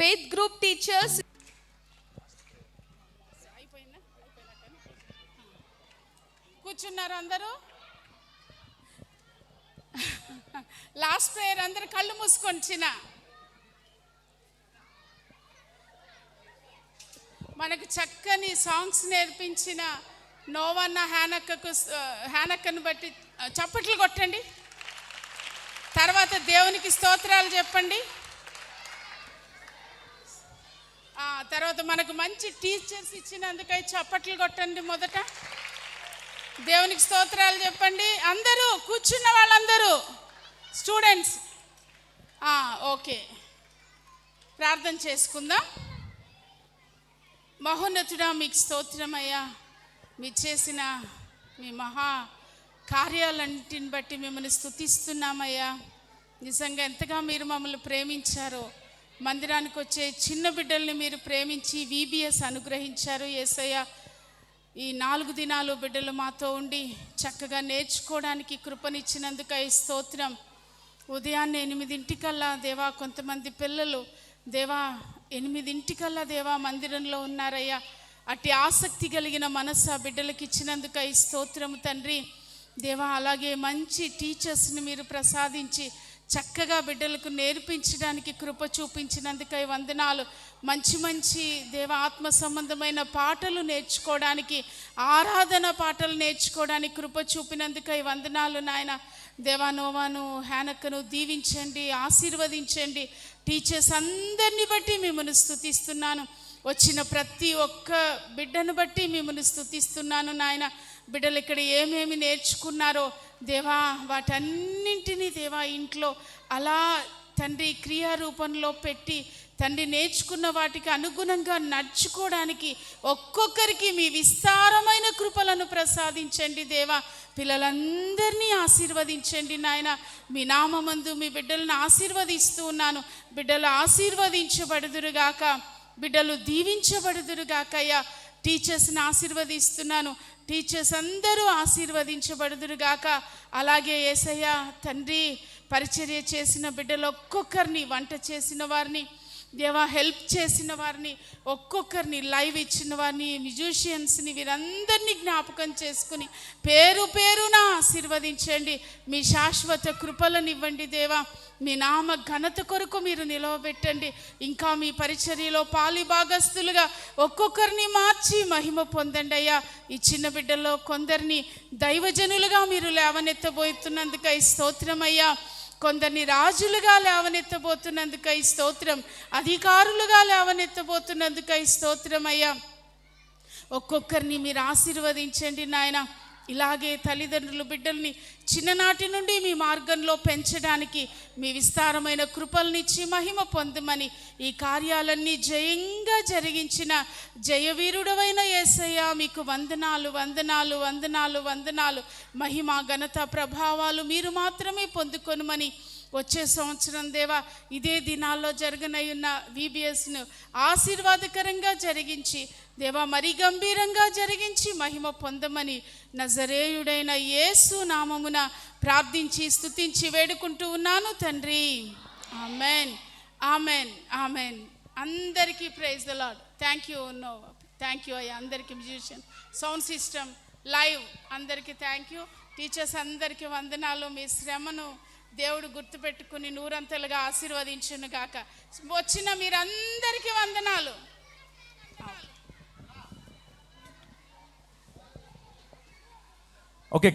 Faith group teachers కూర్చున్నారు అందరూ. Last prayer అందరు కళ్ళు మూసుకొని చిన్న. మనకు చక్కని సాంగ్స్ నేర్పించిన నోవన్న హ్యానక్కకు హ్యానక్కను బట్టి చప్పట్లు కొట్టండి. తర్వాత దేవునికి స్తోత్రాలు చెప్పండి ఆ, తర్వాత మనకు మంచి టీచర్స్ ఇచ్చినందుకై చప్పట్లు కొట్టండి మొదట. దేవునికి స్తోత్రాలు చెప్పండి. అందరూ కూర్చున్న వాళ్ళందరూ స్టూడెంట్స్. ఓకే. ప్రార్థన చేసుకుందాం. మహోన్నతుడా మీకు స్తోత్రమయ్యా మీరు చేసిన మీ మహా కార్యాలన్నింటిని బట్టి మిమ్మల్ని స్థుతిస్తున్నామయ్యా నిజంగా ఎంతగా మీరు మమ్మల్ని ప్రేమించారో మందిరానికి వచ్చే చిన్న బిడ్డల్ని మీరు ప్రేమించి వీబీఎస్ అనుగ్రహించారు. ఏసయ్య ఈ నాలుగు దినాలు బిడ్డలు మాతో ఉండి చక్కగా నేర్చుకోవడానికి కృపనిచ్చినందుకై స్తోత్రం. ఉదయాన్నే ఎనిమిదింటికల్లా దేవా కొంతమంది పిల్లలు దేవా ఎనిమిదింటికల్లా దేవా మందిరంలో ఉన్నారయ్యా. అట్టి ఆసక్తి కలిగిన మనసు ఆ బిడ్డలకు ఇచ్చినందుకై స్తోత్రము తండ్రి. దేవా అలాగే మంచి టీచర్స్ని మీరు ప్రసాదించి చక్కగా బిడ్డలకు నేర్పించడానికి కృప చూపించినందుకై వందనాలు. మంచి మంచి దేవ ఆత్మ సంబంధమైన పాటలు నేర్చుకోవడానికి ఆరాధన పాటలు నేర్చుకోవడానికి కృప చూపినందుకై వందనాలు నాయన. దేవానోవాను హేనక్కను దీవించండి ఆశీర్వదించండి. టీచర్స్ అందరిని బట్టి మిమ్మల్ని స్థుతిస్తున్నాను వచ్చిన ప్రతి ఒక్క బిడ్డను బట్టి మిమ్మల్ని స్థుతిస్తున్నాను నాయన. బిడ్డలు ఇక్కడ ఏమేమి నేర్చుకున్నారో దేవా వాటన్నింటినీ దేవా ఇంట్లో అలా తండ్రి క్రియారూపంలో పెట్టి తండ్రి నేర్చుకున్న వాటికి అనుగుణంగా నడుచుకోవడానికి ఒక్కొక్కరికి మీ విస్తారమైన కృపలను ప్రసాదించండి దేవా. పిల్లలందరినీ ఆశీర్వదించండి నాయన. మీ నామమందు మీ బిడ్డలను ఆశీర్వదిస్తూ ఉన్నాను. బిడ్డలు ఆశీర్వదించబడుదురుగాక. బిడ్డలు దీవించబడుదురుగాకయ్యా. టీచర్స్ని ఆశీర్వదిస్తున్నాను. టీచర్స్ అందరూ ఆశీర్వదించబడుదురుగాక. అలాగే ఏసయ్య తండ్రి పరిచర్య చేసిన బిడ్డలు ఒక్కొక్కరిని వంట చేసిన వారిని దేవా హెల్ప్ చేసిన వారిని ఒక్కొక్కరిని లైవ్ ఇచ్చిన వారిని మ్యూజిషియన్స్ని వీరందరినీ జ్ఞాపకం చేసుకుని పేరు పేరున ఆశీర్వదించండి. మీ శాశ్వత కృపలను ఇవ్వండి దేవా. మీ నామ ఘనత కొరకు మీరు నిలవబెట్టండి. ఇంకా మీ పరిచర్యలో పాలి భాగస్తులుగా ఒక్కొక్కరిని మార్చి మహిమ పొందండి అయ్యా. ఈ చిన్న బిడ్డల్లో కొందరిని దైవజనులుగా మీరు లేవనెత్తబోతున్నందుకై స్తోత్రమయ్యా కొందరిని రాజులుగా లేవనెత్తబోతున్నందుకై స్తోత్రం. అధికారులుగా లేవనెత్తబోతున్నందుకై స్తోత్రం అయ్యా. ఒక్కొక్కరిని మీరు ఆశీర్వదించండి నాయన. ఇలాగే తల్లిదండ్రులు బిడ్డల్ని చిన్ననాటి నుండి మీ మార్గంలో పెంచడానికి మీ విస్తారమైన కృపల్నిచ్చి మహిమ పొందమని ఈ కార్యాలన్నీ జయంగా జరిగించిన జయవీరుడవైన యేసయ్య మీకు వందనాలు వందనాలు వందనాలు వందనాలు. మహిమ ఘనత ప్రభావాలు మీరు మాత్రమే పొందుకొనుమని వచ్చే సంవత్సరం దేవా ఇదే దినాల్లో జరగనై ఉన్న వీబీఎస్ను ఆశీర్వాదకరంగా జరిగించి దేవా మరి గంభీరంగా జరిగించి మహిమ పొందమని నజరేయుడైన యేసు నామమున ప్రార్థించి స్తుతించి వేడుకుంటూ ఉన్నాను తండ్రి. ఆమెన్. ఆమెన్. ఆమెన్. అందరికీ praise the Lord thank you no thank you అయ్యా అందరికీ మ్యూజిషియన్ సౌండ్ సిస్టమ్ లైవ్ అందరికీ థ్యాంక్ యూ. టీచర్స్ అందరికీ వందనాలు. మీ శ్రమను దేవుడు గుర్తుపెట్టుకుని నూరంతలుగా ఆశీర్వదించును గాక. వచ్చిన మీరందరికీ వందనాలు. ఓకే